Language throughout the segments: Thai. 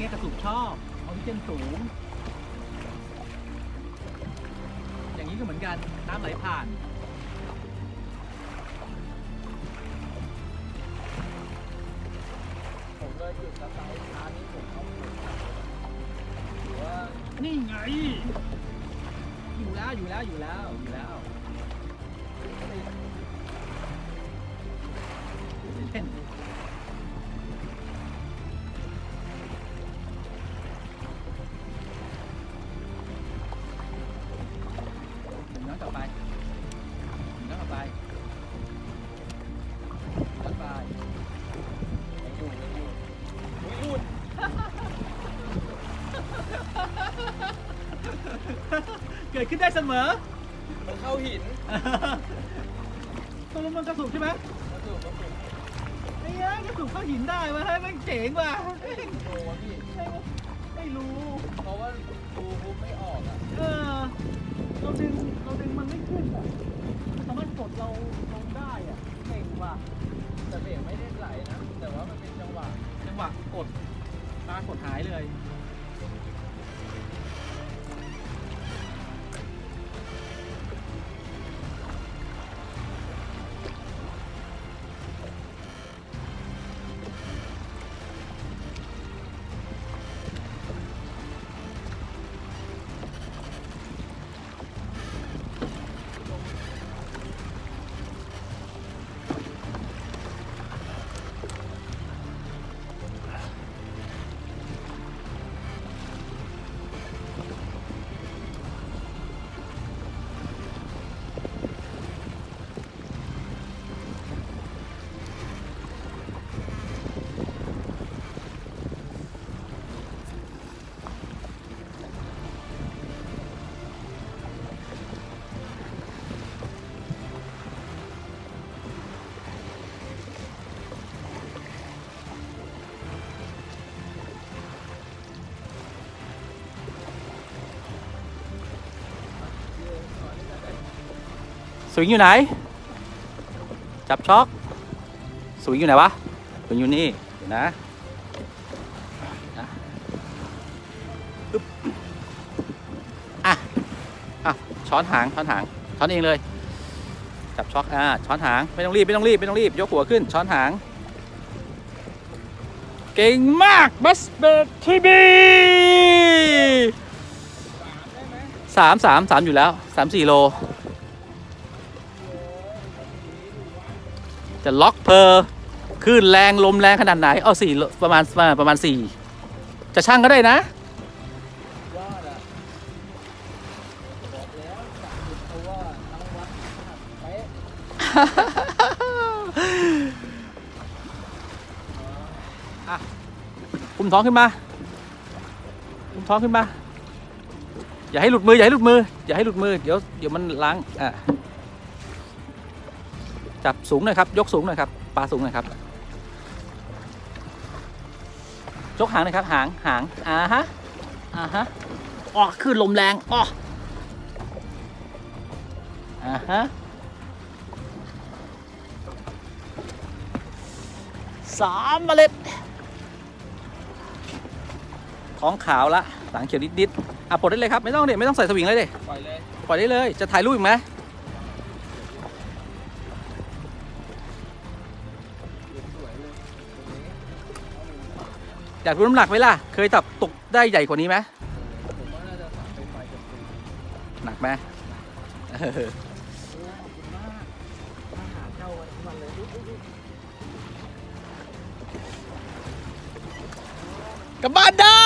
เงี้ยกระสุนชอบออกซิเจนสูง อย่างนี้ก็เหมือนกันน้ำไหลผ่านผมเลยจุดสตาร์ทช้านี้ผมเอาหมดหรือว่านี่ไง อยู่แล้วอยู่แล้วอยู่แล้วอยู่แล้ว กิดขึ้นได้เสมอ มันเข้าหินตกลงมันกระสุนใช่ไหมกระสุนกระสุนไอ้เนี้ยกระสุนเข้าหินได้วะเฮ้ยแม่งเจ๋งว่ะโอ้วะพี่ไม่รู้เพราะว่าดูปุ๊บไม่ออกอะเออเราดึงเราดึงมันไม่ขึ้นอะมันสามารถกดเราลงได้อะเก่งว่ะแต่เบรกไม่ได้ไหลนะแต่ว่ามันเป็นจังหวะจังหวะกดตากดหายเลย สวิงอยู่ไหน จับช็อกสวิงอยู่ไหนวะสวิงอยู่นี่เดี๋ยวนะนะอะอะช้อนหางช้อนหางช้อนเองเลย จับช็อกอ่าช้อนหางไม่ต้องรีบไม่ต้องรีบไม่ต้องรีบยกหัวขึ้นช้อนหาง เก่งมากบัสเบดทีบีสามสามสามอยู่แล้วสามสี่โล จะล็อกเพอร์คลื่นแรงลมแรงขนาดไหน เอาสี่ประมาณประมาณสี่จะช่างก็ได้นะอุ้มสิบตัวทั้งวัดหักเป๊ะอะคุมท้องขึ้นมาคุมท้องขึ้นมา อย่าให้หลุดมือ อย่าให้หลุดมือ อย่าให้หลุดมือ เดี๋ยว เดี๋ยวมันล้าง อะ จับสูงหน่อยครับ ยกสูงหน่อยครับ ปลาสูงหน่อยครับ ยกหางหน่อยครับ หาง หาง อ่าฮะ อ่าฮะอ๋อขึ้นลมแรงอ๋ออ่าฮะสามเมล็ด ท้องขาวละ หลังเขียวนิดๆอะปลดได้เลยครับ ไม่ต้องเด็ไม่ต้องใส่สวิงเลยเด็ปล่อยเลย ปล่อยได้เลย จะถ่ายรูปอีกไหม อยากรู้น้ำหนักไหมล่ะ เคยจับตกได้ใหญ่กว่านี้ไหมผมว่าน่าจะสามเป็นไฟกับสี่หนักไหมเออโอ้ขอบคุณมากมาหาเจ้าไว้ทุกวันเลยอุ๊ยอุ๊ยอุ๊ยกลับบ้านได้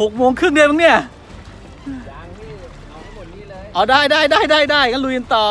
หกโมงครึ่งเดียวมั้งเนี่ย ยางนี่เอาให้หมดนี่เลย เอาได้ได้ได้ได้ได้งั้นลุยกันต่อ